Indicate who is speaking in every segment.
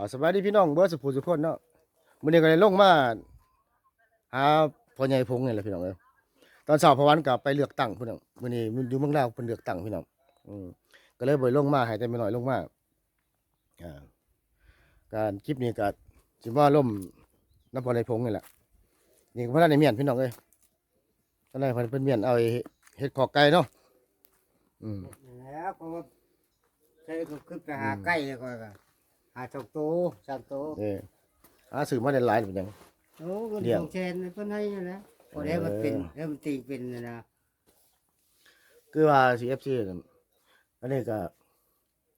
Speaker 1: เอาสบายดีพี่น้องเบิร์สุภูสุคนเนาะมื้อนี้ก็เลยลงมาหาพ่อใหญ่พงนี่แหละพี่น้องเอ้ยตอนเช้าพวันก็ไปเลือกตั้งพี่น้องมื้อนี้มันอยู่เมืองลาวเพิ่นเลือกตั้งพี่น้องอืมก็เลยบ่ได้ลงมาให้แต่ไม่น้อยลงมาอ่าการคลิปนี้ก็สิว่าล่มน้ำพ่อใหญ่พงนี่แหละนี่ก็บ่ได้ในเมียนพี่น้องเอ้ยตอนแรกเพิ่นเป็นเมียนเอาไอ้เฮ็ดขอกไก่เนาะอืม
Speaker 2: แล้วก็ว่าใช้ก็ขึ้นไปหาไก่แล้วก็ หาสองโตสามโต
Speaker 1: เด้หาซื้อมาได้หลายเป็นหยัง
Speaker 2: โอ้ก็
Speaker 1: เลี้ยง
Speaker 2: สองแชนเพิ่นให้นั่นแหละพอได้มันเป็นแล้วมันตีเป็นนะนะ
Speaker 1: คือว่า CFC นั่นอันนี้ก็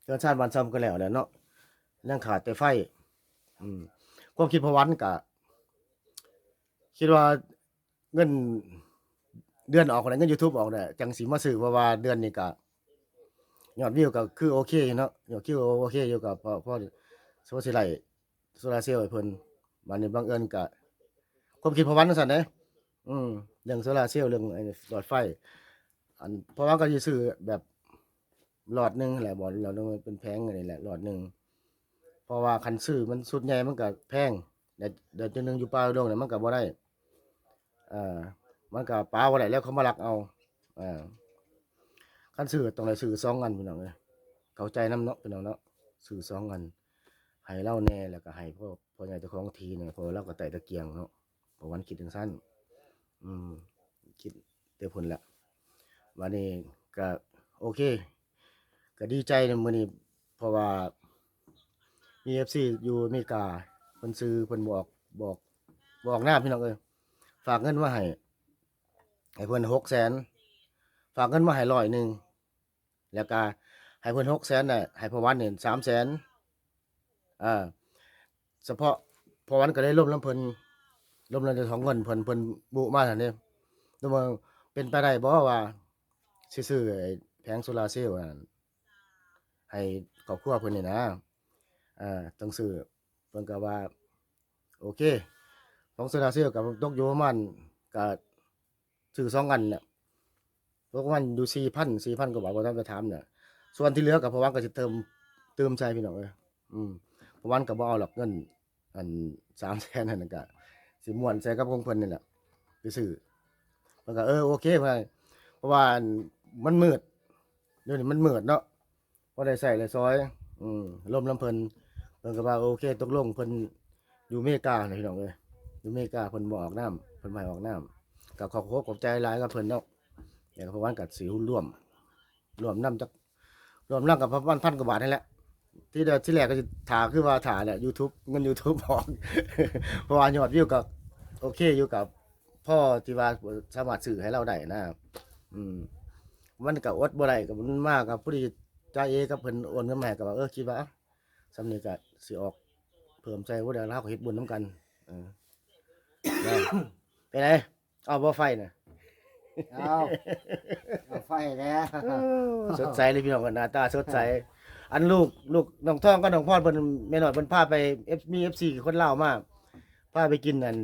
Speaker 1: เกินชาติวันซ้ำก็แล้วแหละเนาะยังขาดแต่ไฟ อืมความคิดพอวันก็คิดว่าเงินเดือนออกแล้วเงิน YouTube ออกเนี่ยจังสิมาซื้อเพราะว่าเดือนนี้ก็ยอดวิวก็คือโอเคอยู่เนาะยอดวิวโอเคอยู่กับพอพอ โซสิไลโซลาร์เซลล์ให้เพิ่นบัดนี้บังเอิญก็ความคิดพอวันจังซั่นเด้อืมเรื่องโซลาร์เซลล์เรื่องไอ้หลอดไฟ อันเพราะว่าก็จะซื้อแบบหลอดหนึ่งแหละบอลหลอดนึงเป็นแพงอะไรแหละหลอดหนึ่งเพราะว่าคันซื้อมันสุดใหญ่มันก็แพงแต่เดี๋ยวจะนึงอยู่ป่าดงเนี่ยมันก็บ่ได้อ่ามันก็ปลาบ่ได้แล้วเขามาลักเอาอ่าคันซื้อต้องได้ซื้อสองอันพี่น้องเลยเข้าใจน้ำเนาะพี่น้องเนาะซื้อสองอัน ให้เล่าแน่แล้วก็ให้พ่อพ่อใหญ่เจ้าของทีเนี่ยพอเราก็ไต่ตะเกียงเนาะพระวันคิดถึงสั้น อืม คิดเดี๋ยวผลละวันนี้ก็โอเค ก็ดีใจในมือนี้เพราะว่ามี FC อยู่อเมริกาเพิ่นซื้อเพิ่นบอกบอกบอกหน้าพี่น้องเอ้ยฝากเงินมาให้ให้เพิ่น600,000ฝากเงินมาให้ร้อยหนึ่งแล้วก็ให้เพิ่น600,000น่ะให้พอวันเนี่300,000 อ่าเฉพาะพอวันก็ได้ร่มลำเพิ่นร่มลำเจ้าของเงินเพิ่นเพิ่นบุมาซั่นเด้ตัวเมืองเป็นไปได้บ่ว่าซื้อไอ้แผงโซลาร์เซลล์นั่นให้ครอบครัวเพิ่นนี่นะอ่าต้องซื้อเพิ่นก็ว่า โอเคของโซลาร์เซลล์กับตกอยู่ประมาณก็ซื้อสองอันน่ะตกมาณอยู่4,000 4,000กว่าบาทบ่ทันไปถามน่ะส่วนที่เหลือก็เพราะว่าก็สิเติมเติมใจพี่น้องเอ้ยอืม พราะวันก็บ่เอาหรอกเงิน อัน300,000นั่นก็สิม่วนใส่กับของเพิ่นนี่แหละไปซื้อเพิ่นก็เออโอเคเพิ่นเพราะว่ามันมืดเดี๋ยวนี้มันมืดเนาะพอได้ใส่เลยซอย อืมลมลำเพิ่นเพิ่นก็ว่าโอเคตกลงเพิ่นอยู่เมกาเลยพี่น้องเอ้ยอยู่เมกาเพิ่นบ่ออกน้ำเพิ่นบ่ออกน้ำก็ขอบคุณขอบใจหลายกับเพิ่นเนาะเดี๋ยวก็เพราะว่ากัดสิหุ้นร่วม ร่วมน้ำจักร่วมน้ำกับประมาณพันกว่าบาทนี่แหละ ที่เดียวที่แรกก็สิถาคือว่าถาเนี่ย YouTube เงิน YouTube ออกเพราะว่ายอดวิวก็โอเคอยู่กับ พ่อที่ว่าสามารถสื่อให้เราได้นะอืมมันก็อดบ่ได้กับมันมากกับผู้ที่จ่ายเอกับเพิ่นโอนเงินมาให้ก็ว่าเออคิดว่าอะสำนี้ก็สิออก เพิ่มใจว่าเดี๋ยวเราก็เฮ็ดบุญนํกันเออได้ไปไหนเอาบ่ไฟน่ะ
Speaker 2: เอาเอาไฟแล้ว
Speaker 1: สดใสเลยพี่น้องกันหน้าตาสดใส อันลูกลูกน้องท่องก็น้องพอดเพิ่นแม่น้อยเพิ่นพาไป F มี FC คนลาวมาพาไปกินอัน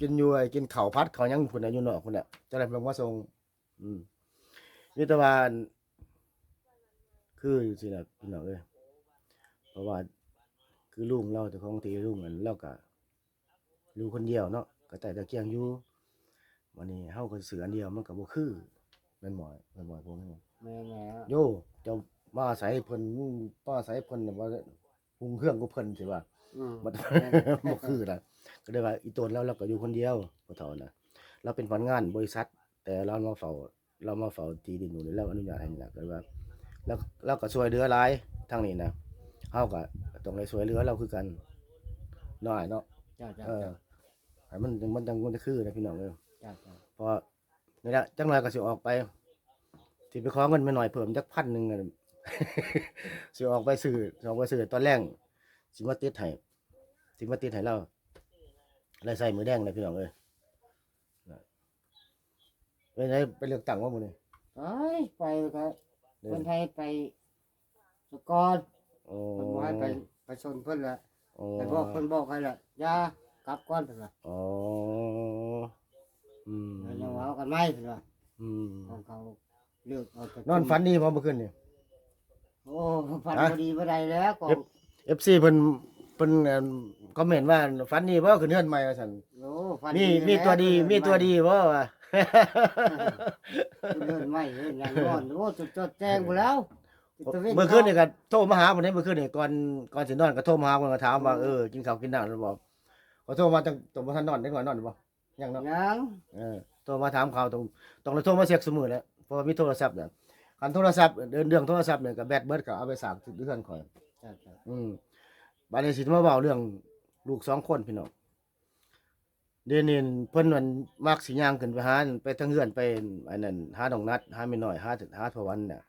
Speaker 1: กินอยู่ไอ้กินข้าวผัดข้าวหยังพุ่นน่ะอยู่นอกพุ่นน่ะจะได้เพิ่นว่าส่งอืมนี่แต่ว่าอันคือสิล่ะพี่น้องเอ้ยเพราะว่า คือลุงเราแต่ของที่ลุงอันเราก็อยู่คนเดียวเนาะก็แต่ตะเกียงอยู่วันนี้เฮาก็เสืออันเดียวมันก็บ่คือแม่นบ่แม่นบ่ผม
Speaker 2: แม่แล้ว
Speaker 1: โยเจะ มาอาศัยเพิ่นมึงมาอาศัยเพิ่นน่ะว่าหุงเครื่องกูเพิ่นสิว่า
Speaker 2: อืม
Speaker 1: บ่ บ่คือนะก็เลยว่าอีตนแล้วเราก็อยู่คนเดียวบ่เท่านะเราเป็นพนักงานบริษัท แต่เรามาเฝ้าเรามาเฝ้าที่ดินอยู่นี่เราอนุญาตให้นี่ล่ะก็เลยว่า แล้วเราก็ช่วยเหลือหลายทางนี้นะเฮาก็ต้องได้ช่วยเหลือเราคือกันน้อยเนาะ
Speaker 2: จ้าจ้า
Speaker 1: เออให้มันมันจังมันจะคือนะพี่น้องเอ้ย
Speaker 2: จ้าจ้า
Speaker 1: เพราะนี่แหละจังไรก็สิออกไปที่ไปขอเงินมาหน่อยเพิ่มจักพันหนึ่งอะ สิออกไปซื้อสิออกไปซื้อตอนแรกสิมาติดให้สิมาติดให้เราอะไรใส่มือแดงเลยพี่น้องเอ้ยน่ะไปไหนไปเลือกตั้งว่ามื้อนี้
Speaker 2: ไปไปก็
Speaker 1: เด้
Speaker 2: ค
Speaker 1: อน
Speaker 2: ไทยไปสกอต
Speaker 1: โอ้
Speaker 2: เพิ่นบ่ให้ไปไปชนเพิ่นละ
Speaker 1: โอ้
Speaker 2: ไปบอกเพิ่นบอกให้ละอย่ากลับก่อนเพิ่นว่า
Speaker 1: อ๋ออืม
Speaker 2: แล้วยังเว้ากันไม่เพิ่นว่า
Speaker 1: อืม
Speaker 2: ของเขาเลือกเอาแต่
Speaker 1: นอนฝันดีบ่เมื่อคืนนี่
Speaker 2: โอ้ฝัน
Speaker 1: ฮะ
Speaker 2: บ่ดีบ่ได้แล้วก็
Speaker 1: FC เพิ่นเพิ่นเอิ่มคอมเมนต์ว่าฝันดีบ่ขึ้นเฮือนใหม่ว่าซั่น
Speaker 2: โอ้ฟัน
Speaker 1: มี
Speaker 2: แล้ว
Speaker 1: มีตัวดีมีตัวดีบ่วะ
Speaker 2: เดินไม่เดินอย่างนอนโอ้จุดจดแจ้งหมดแล้วจุดตะว
Speaker 1: เมื่อคืนนี่ก็โทรมาหาผมได้เมื่อคืนนี่ก่อนก่อนสินอนก็โทรมาหาผมก็ถามว่าเออกินข้าวกินน้ำแล้วบ่ก็โทรมาจังตรงบ่ทันนอนได้ก่อนนอนบ่ยังเนาะ
Speaker 2: ยัง
Speaker 1: เออโทรมาถามข่าวตรงตรงแล้วโทรมาเช็คเสมอแหล้วเพราะว่ามีโทรศัพท์เนี่ย คันโทรศัพท์เดินเรื่องโทรศัพท์เนี่ยก็แบตเบิดก็เอาไปสร้างเดือนข่อย
Speaker 2: ใช่ใช่
Speaker 1: อืมบัดนี้สิมาเว้าเรื่องลูกสองคนพี่น้องเดี๋ยวนี้เพิ่นมันมักสิย่างขึ้นไปหาไปทางเฮือนไปอันนั้นหาดองนัดหาไม่น้อยหาหาพอวันน่ะ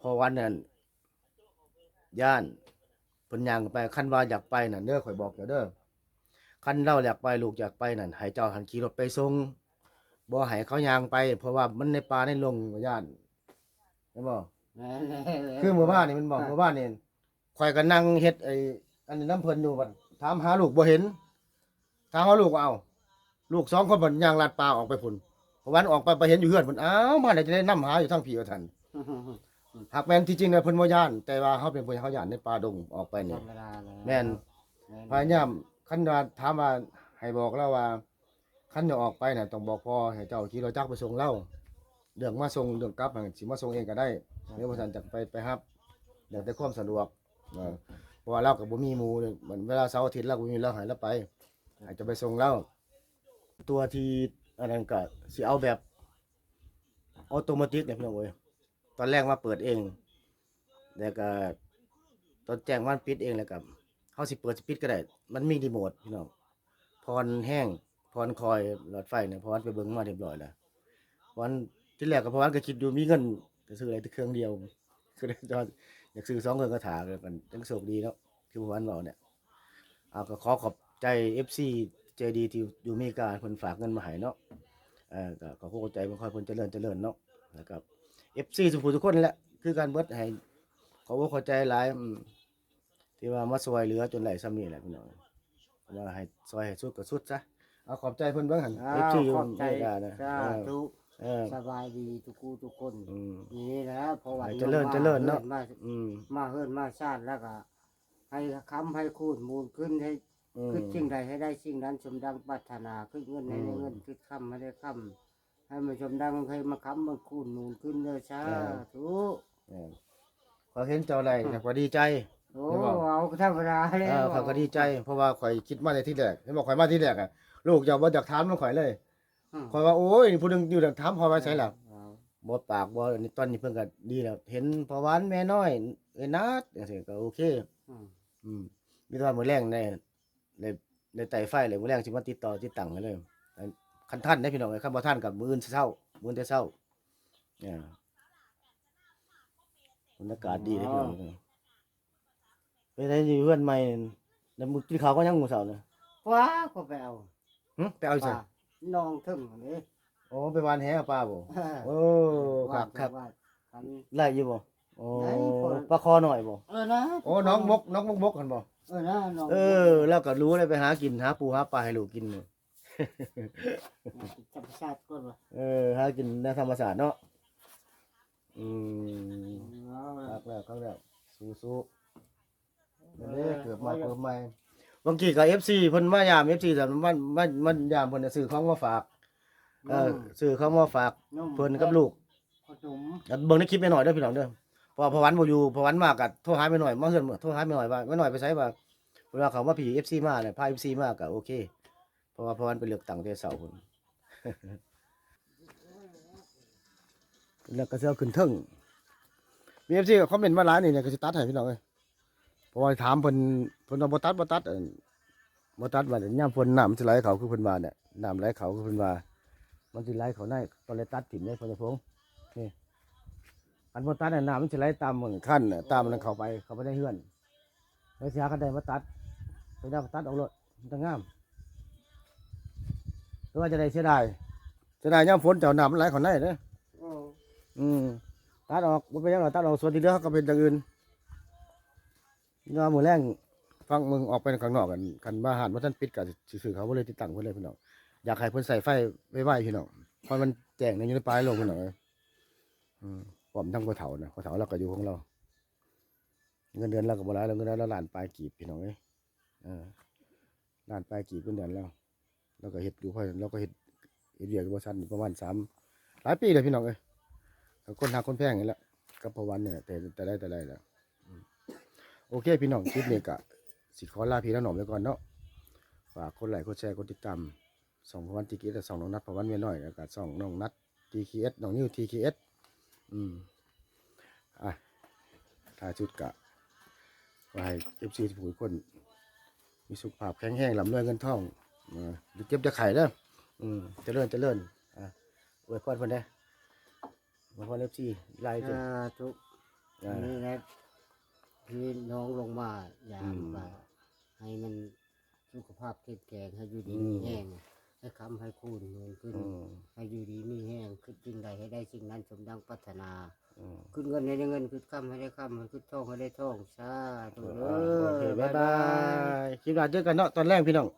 Speaker 1: พอวันนั้นย่านเพิ่นย่างไปคันว่าอยากไปนั่นเด้อข่อยบอกเด้อคันเราอยากไปลูกอยากไปนั่นให้เจ้าหันขี่รถไปส่งบ่ให้เขาย่างไป เพราะว่ามันในป่าในลงย่าน เห็นบ่
Speaker 2: แน่แน่แน่
Speaker 1: คือหมู่บ้านนี่มันบอกหมู่บ้านนี่ข่อยก็นั่งเฮ็ดไอ้อันนี้น้ำเพิ่นอยู่บัดถามหาลูกบ่เห็นถามหาลูกว่าเอ้าลูกสองคนบัดย่างลาดป่าออกไปพุ่นพอวันออกไปไปเห็นอยู่เฮือนพุ่นอ้าวมาได้จะได้นํหาอยู่ทั้งพี่ว่าท่านหากแม่นที่จริงเนี่ยเพิ่นบ่ย่าน แต่ว่าเฮาเป็นผู้เฮาย่านในป่าดงออกไปนี่
Speaker 2: ธรรมดาเลย
Speaker 1: แม่นพยายามคันว่าถามว่าให้บอกเราว่าคันจะออกไปน่ะต้องบอกพ่อให้เจ้าขี่รถจักรไปส่งเรา เรื่องมาส่งเรื่องกลับน่ะสิมาส่งเองก็ได้เดี๋ยวบ่ทันจะไปไปรับเดี๋ยวแต่ความสะดวกเออเพราะว่าเรากับบ่มีหมู่เนี่ยเหมือนเวลาเสาร์อาทิตย์เราก็บ่มีเราใหายเราไป อาจจะไปส่งเราตัวที่อันนั้นก็สิเอาแบบออโตเมติกเนี่ยพี่น้องเอ้ยตอนแรกมาเปิดเองแล้วก็ตอนแจ้งวันปิดเองแล้วก็เฮาสิเปิดสิปิดก็ได้ มันมีรีโมทพี่น้องพรแห้งพรคอยหลอดไฟเนี่ยพรไปเบิ่งมาเรียบร้อยแล้วพร ที่แรกก็เพราะว่าก็คิดอยู่มีเงินจะซื้ออะไรแต่เครื่องเดียวคือจออยากซื้อสองเครื่องกระถาเลยมันจังโชคดีเนาะคือวันเราเนี่ยเอาก็ขอขอบใจ FC ใจดีที่อยู่มริการคนฝากเงินมาให้เนาะเออก็ขอขอบใจมันคอยคนเจริญเจริญเนาะนะครับ FC สุภูทุกคนแหละคือการเบิดให้ขอบอกขอใจหลายที่ว่ามาซอยเหลือจนไหลซ้ำนี่แหละพี่น้องว่าให้ซอยให้สุดก็สุดซะเอาขอบใจเพิ่นเบิ่งหั่น
Speaker 2: อ้าว
Speaker 1: FC อยู่
Speaker 2: ข
Speaker 1: อ
Speaker 2: บ
Speaker 1: เม
Speaker 2: ใจ
Speaker 1: ริกานะ
Speaker 2: จ้า
Speaker 1: เออ
Speaker 2: ทุ
Speaker 1: เออ
Speaker 2: สบายดีทุกคู่ทุกคน
Speaker 1: อืม
Speaker 2: นี่นะเพราะว่า
Speaker 1: เจริญเจริญเนาะ
Speaker 2: มา
Speaker 1: อืม
Speaker 2: มาเฮิรนมาชาติแล้วก็ ให้คำให้คูณมูลขึ้นให้
Speaker 1: อืม
Speaker 2: คือสิ่งใดให้ได้สิ่งนั้นสมดังปรารถนาคือเงินให้ได้
Speaker 1: อืม
Speaker 2: เงินคือคำให้ได้คำให้มันสมดังให้มาคำมาคูณมูลขึ้นเลยช้า
Speaker 1: เออ
Speaker 2: ทุก
Speaker 1: เออพอเห็นเจ้าอะไรเนี่ยก็ดีใจ
Speaker 2: โอ้
Speaker 1: เห็นบ่
Speaker 2: เอาธรรมดาเลย
Speaker 1: เออเขาก็ดีใจ เพราะว่าข่อยคิดมาในที่แรกเห็นบอกข่อยมาที่แรกอะลูกอย่าบ่อยากถามมันข่อยเลย
Speaker 2: อืม
Speaker 1: ข่อยว่าโอ้ยผู้หนึงอยู่ดักถามพอไว้ใส่แล้ว
Speaker 2: เอา
Speaker 1: บ่ปากบ่นี่ตอนนี้เพิ่นก็ดีแล้ว เห็นพอหวานแม่น้อยเอ้ยนัดจังซี่ก็โอเค
Speaker 2: อืม
Speaker 1: อืมมีแต่ว่ามื้อแรงในในในไต่ไฟเลยมื้อแรงสิมาติดต่อติดตั้งให้เลยอันคันท่านได้พี่น้องเอ้ยคันบ่ท่านกับมื้ออื่นเช้ามื้ออื่นแต่เช้าเนี่ยบรรยากาศดีเลยพี่น้องเอ้ยไปได้อยู่เพื่อนใหม่แล้วมึงกินข้าวก็ยังมื้อเช้าน่ะ
Speaker 2: ว้าก็ไปเอา
Speaker 1: หึไปเอา
Speaker 2: ป
Speaker 1: ใส่
Speaker 2: ลา น้องถึงนี่
Speaker 1: โอ้ไปวานแหกับป้าบ่โอ้ครับครับ
Speaker 2: ว่าคัน
Speaker 1: ไล่อยู่บ่โอ้
Speaker 2: ไล่พอ
Speaker 1: ปลาคอหน่อยบ่
Speaker 2: เออนะ
Speaker 1: โอ้น้องมกน้องมกมกกันบ่
Speaker 2: เออนะน้อง
Speaker 1: เออ แล้วก็รู้เลยไปหากินหาปูหาปลาให้ลูกกินเนี่ย
Speaker 2: ธรรมชาติก่อนว่ะ
Speaker 1: เออหากินในธรรมศาสตร์เนาะอืม
Speaker 2: เอา
Speaker 1: ค
Speaker 2: ล่ะ
Speaker 1: รับแล้วครับแล้วสู้ๆนั่นเด้เกิดมาเกิดใหม่ บางทีก็ FC เพิ่นมายาม FC แต่มันมันมันยามเพิ่นน่ะซื้อของมาฝาก เออซื้อของมาฝาก
Speaker 2: นุ่ม
Speaker 1: เพิ่นกับลูก
Speaker 2: ขนม
Speaker 1: แล้วเบิ่งในคลิปไปหน่อยเด้อพี่น้องเด้อเพอพอวันบ่อยู่พอวันมาก็โทรหาไปหน่อยมาเฮือนโทรหาไปหน่อยว่าไปหน่อยไปไสว่าเวลาเขามาพี่ FC มาเนี่ยพา FC มาก็โอเคเพราะว่าพอวันไปเลือกตั้งแต่เช้าพุ่นแล้วก็สิเอาขึ้นเทิงมี FC ก็คอมเมนต์มาหลายนี่เนี่ยก็สิตัดให้พี่น้องเอ้ย เพราะว่าถามเพิ่นเพิ่นว่าบ่ตัดบ่ตัดเอิ้นบ่ตัดว่าเดี๋ยวยามฝนน้ำมันสิไหลเขาคือเพิ่นว่าเนี่ยน้ำไหลเขาคือเพิ่นว่ามันสิไหลเขาในก็เลยตัดถิ่มเลยเพิ่นจะพงนี่อันบนตัดน่ะน้ำมันจะไหลตามมันขั้นน่ะตามมันเข้าไปเข้าไปในเฮือนแล้วเสียกันได้มาตัดไปได้ก็ตัดออกเลยมันจะงามหรือว่าจะได้เสียดายเสียดายย่ำฝนเจ้าน้ำมันไหลเขอนในเด้อ
Speaker 2: โอ้
Speaker 1: อืมตัดออกมันเป็นหยังไงตัดออกส่วนที่เหลือเขาก็เป็นอย่างอื่น นี่ว่ามือแรงฟังมึงออกไปข้างนอกกันกันบ้าหานว่าท่านปิดกับสื่อเขาเลยติดตั้งเพิ่อนเลยพี่น้องอยากให้เพิ่อนใส่ไฟไว้ๆพี่น้องเพราะมันแจ้งในยูในปลายลงพี่น้องเอ้ยผมทั้งกระเถานะกระเถาเราก็อยู่ของเรา เงินเดือนเราก็บ่หลายแล้วเงินเดือนเราล้านปลายกีบพี่น้องเอ้ยล้านปลายกีบเงินเดือนแล้วเราก็เฮ็ดอยู่เพราะเราก็เฮ็ดเฮ็ดเวียกอยู่บ่ซั่นประมาณสามหลายปีเลยพี่น้องเอ้ยคนหาคนแพงอย่างนี่แหละกับพอวันเนี่ยแต่แต่ได้แต่ได้แล้ว โอเคพี่น้องคลิปนี้ก็สิขอลาพี่น้องไปก่อนเนาะฝากคนไลค์กดแชร์กดติดตามส่องพอวันทีคีเอสส่องน้องนัดพอวันเมียน้อยแล้วก็ส่องน้องนัดทีคีเอสน้องนิวทีคีเอสอืมอะท้ายสุดกะขอให้เอฟซีทุกคน มีสุขภาพแข็งแรงลำรวยเงินทองเอออย่าเจ็บจะไข่เด้ออืมเจริญเจริญอะอวยพรเพิ่นได้อวยพรเอฟซีไล่จ้ะ
Speaker 2: อ่าทุก
Speaker 1: อ่า
Speaker 2: นี่นะ พี่น้องลงมาอย่า
Speaker 1: อืม
Speaker 2: ว่าให้มันสุขภาพเข้มแข็งให้อยู่ดี
Speaker 1: อืม
Speaker 2: มีแห้งให้คำให้คูณเงินขึ้น
Speaker 1: อืม
Speaker 2: ให้อยู่ดีมีแห้งขึ้นจริงใดให้ได้สิ่งนั้นสมดังปรารถนา
Speaker 1: อืม
Speaker 2: ขึ้นเงินให้ได้เงินขึ้นคำให้ได้คำขึ้นทองให้ได้ทองสาธุเด้
Speaker 1: โอเค
Speaker 2: อ
Speaker 1: บ๊ายบายคลิปหน้าเจอกันเนาะตอนแรกพี่น้อง